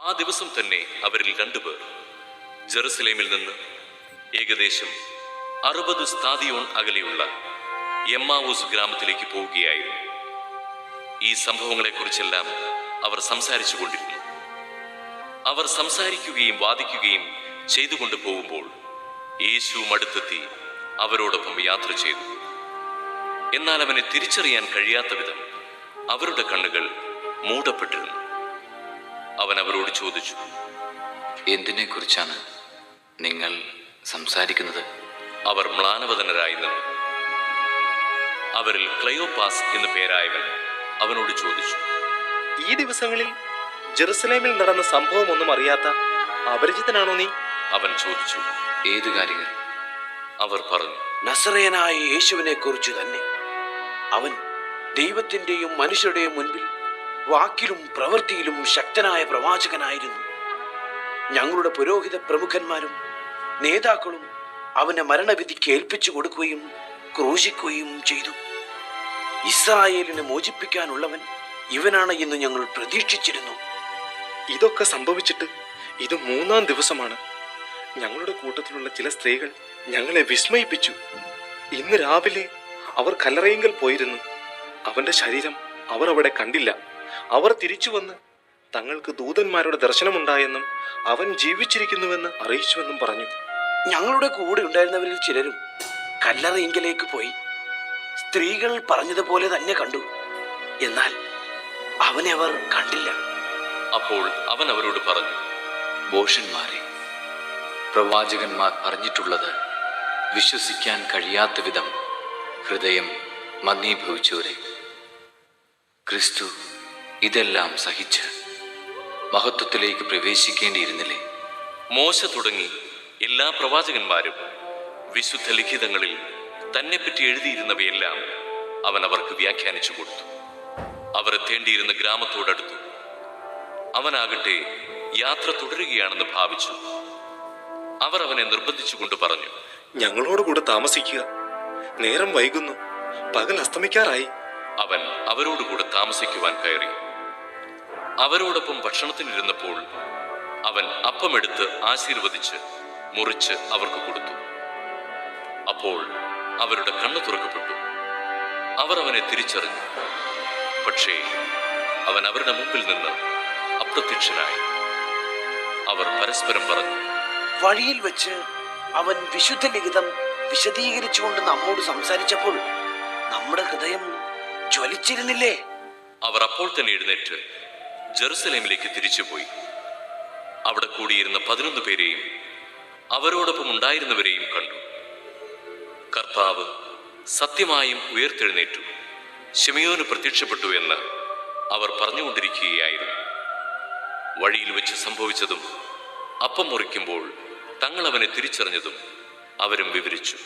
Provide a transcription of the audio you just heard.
ആ ദിവസം തന്നെ അവരിൽ രണ്ടുപേർ. ജെറുസലേമിൽ നിന്ന് ഏകദേശം അറുപത് സ്ഥാദിയോൺ അകലെയുള്ള എമ്മാവൂസ് ഗ്രാമത്തിലേക്ക് പോവുകയായിരുന്നു. ഈ സംഭവങ്ങളെക്കുറിച്ചെല്ലാം അവർ സംസാരിച്ചു കൊണ്ടിരുന്നു. അവർ സംസാരിക്കുകയും വാദിക്കുകയും ചെയ്തുകൊണ്ട് പോകുമ്പോൾ യേശു അടുത്തെത്തി അവരോടൊപ്പം യാത്ര ചെയ്തു. എന്നാൽ അവനെ തിരിച്ചറിയാൻ കഴിയാത്ത വിധം അവരുടെ കണ്ണുകൾ മൂടപ്പെട്ടിരുന്നു. അവൻ അവരോട് ചോദിച്ചു എന്തിനെക്കുറിച്ചാണ് നിങ്ങൾ സംസാരിക്കുന്നത്? അവർ മ്ലാനവതനരായി നിന്നു. അവരിൽ ക്ലയോപാസ് എന്ന പേരായവൻ അവനോട് ചോദിച്ചു ഈ ദിവസങ്ങളിൽ ജെറുസലേമിൽ നടന്ന സംഭവം ഒന്നും അറിയാത്ത അപരിചിതനാണോ നീ? അവൻ ചോദിച്ചു ഏത് കാര്യങ്ങൾ? അവർ പറഞ്ഞു നസറയനായ യേശുവിനെ കുറിച്ച് തന്നെ. അവൻ ദൈവത്തിന്റെയും മനുഷ്യരുടെയും മുൻപിൽ വാക്കിലും പ്രവൃത്തിയിലും ശക്തനായ പ്രവാചകനായിരുന്നു. ഞങ്ങളുടെ പുരോഹിത പ്രമുഖന്മാരും നേതാക്കളും അവനെ മരണവിധിക്ക് ഏൽപ്പിച്ചു കൊടുക്കുകയും ക്രൂശിക്കുകയും ചെയ്തു. ഇസ്രായേലിനെ മോചിപ്പിക്കാനുള്ളവൻ ഇവനാണ് എന്ന് ഞങ്ങൾ പ്രതീക്ഷിച്ചിരുന്നു. ഇതൊക്കെ സംഭവിച്ചിട്ട് ഇത് മൂന്നാം ദിവസമാണ്. ഞങ്ങളുടെ കൂട്ടത്തിലുള്ള ചില സ്ത്രീകൾ ഞങ്ങളെ വിസ്മയിപ്പിച്ചു. ഇന്ന് രാവിലെ അവർ കല്ലറയെങ്കിൽ പോയിരുന്നു. അവന്റെ ശരീരം അവർ അവിടെ കണ്ടില്ല. അവർ തിരിച്ചു വന്ന് തങ്ങൾക്ക് ദൂതന്മാരുടെ ദർശനമുണ്ടായെന്നും അവൻ ജീവിച്ചിരിക്കുന്നുവെന്ന് അറിയിച്ചുവെന്നും പറഞ്ഞു. ഞങ്ങളുടെ കൂടെ ഉണ്ടായിരുന്നവരിൽ ചിലരും കല്ലറയിങ്കലേക്ക് പോയി സ്ത്രീകൾ പറഞ്ഞതുപോലെ തന്നെ കണ്ടു. എന്നാൽ അവനെ അവർ കണ്ടില്ല. അപ്പോൾ അവൻ അവരോട് പറഞ്ഞു ഭോഷന്മാരെ പ്രവാചകന്മാർ പറഞ്ഞിട്ടുള്ളത് വിശ്വസിക്കാൻ കഴിയാത്ത വിധം ഹൃദയം മന്ദീഭവിച്ചവരെ ക്രിസ്തു ഇതെല്ലാം സഹിച്ച് മഹത്വത്തിലേക്ക് പ്രവേശിക്കേണ്ടിയിരുന്നില്ലേ? മോശ തുടങ്ങി എല്ലാ പ്രവാചകന്മാരും വിശുദ്ധ ലിഖിതങ്ങളിൽ തന്നെപ്പറ്റി എഴുതിയിരുന്നവയെല്ലാം അവൻ അവർക്ക് വ്യാഖ്യാനിച്ചു കൊടുത്തു. അവർ എത്തേണ്ടിയിരുന്ന ഗ്രാമത്തോടടുത്തു അവനാകട്ടെ യാത്ര തുടരുകയാണെന്ന് ഭാവിച്ചു. അവർ അവനെ നിർബന്ധിച്ചുകൊണ്ട് പറഞ്ഞു ഞങ്ങളോട് കൂടെ താമസിക്കുക. നേരം വൈകുന്നു. പകൽ അസ്തമിക്കാറായി. അവൻ അവരോടുകൂടെ താമസിക്കുവാൻ കയറി. അവരോടൊപ്പം ഭക്ഷണത്തിനിരുന്നപ്പോൾ അവൻ അപ്പമെടുത്ത് ആശീർവദിച്ച് മുറിച്ച് അവർക്ക് കൊടുത്തു. അപ്പോൾ അവരുടെ കണ്ണു തുറക്കപ്പെട്ടു. അവർ അവനെ തിരിച്ചറിഞ്ഞു. പക്ഷേ അവൻ അവരുടെ മുമ്പിൽ നിന്ന് അപ്രത്യക്ഷനായി. അവർ പരസ്പരം പറഞ്ഞു വഴിയിൽ വെച്ച് അവൻ വിശുദ്ധ ലിഖിതം വിശദീകരിച്ചുകൊണ്ട് നമ്മോട് സംസാരിച്ചപ്പോൾ നമ്മുടെ ഹൃദയം ജ്വലിച്ചിരുന്നില്ലേ? അവർ അപ്പോൾ തന്നെ എഴുന്നേറ്റ് ജെറുസലേമിലേക്ക് തിരിച്ചുപോയി. അവിടെ കൂടിയിരുന്ന പതിനൊന്ന് പേരെയും അവരോടൊപ്പം ഉണ്ടായിരുന്നവരെയും കണ്ടു. കർത്താവ് സത്യമായും ഉയർത്തെഴുന്നേറ്റു. ഷെമിയോന് പ്രത്യക്ഷപ്പെട്ടു എന്ന് അവർ പറഞ്ഞുകൊണ്ടിരിക്കുകയായിരുന്നു. വഴിയിൽ വെച്ച് സംഭവിച്ചതും അപ്പം മുറിക്കുമ്പോൾ തങ്ങൾ അവനെ തിരിച്ചറിഞ്ഞതും അവരും വിവരിച്ചു.